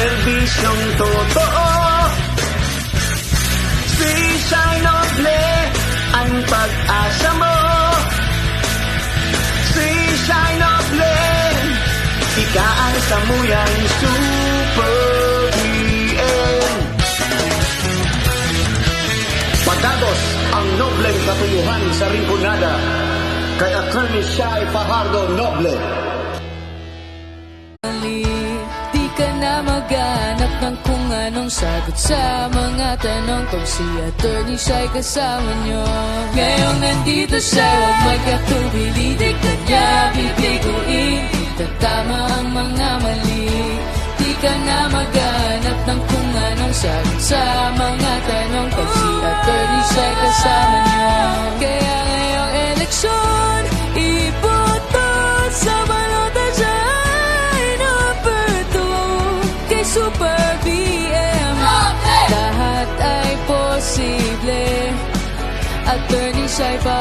serbisyong totoo. Si Shai Noble ang pag-asa mo. Si Shai Noble Ika ang samuyang super DM Pagdados ang nobleng katuyuhan sa rinconada kay Attorney Shai Fajardo Noble. Maghanap ng kung anong sagot sa mga tanong. Kung si attorney siya'y kasama nyo Ngayong nandito siya, huwag magkatubili. Di ka niya bibiguin tatama ang mga mali. Di ka na maghanap ng kung anong sagot sa mga Super BM. Lahat ay posible. Attorney siya'y pa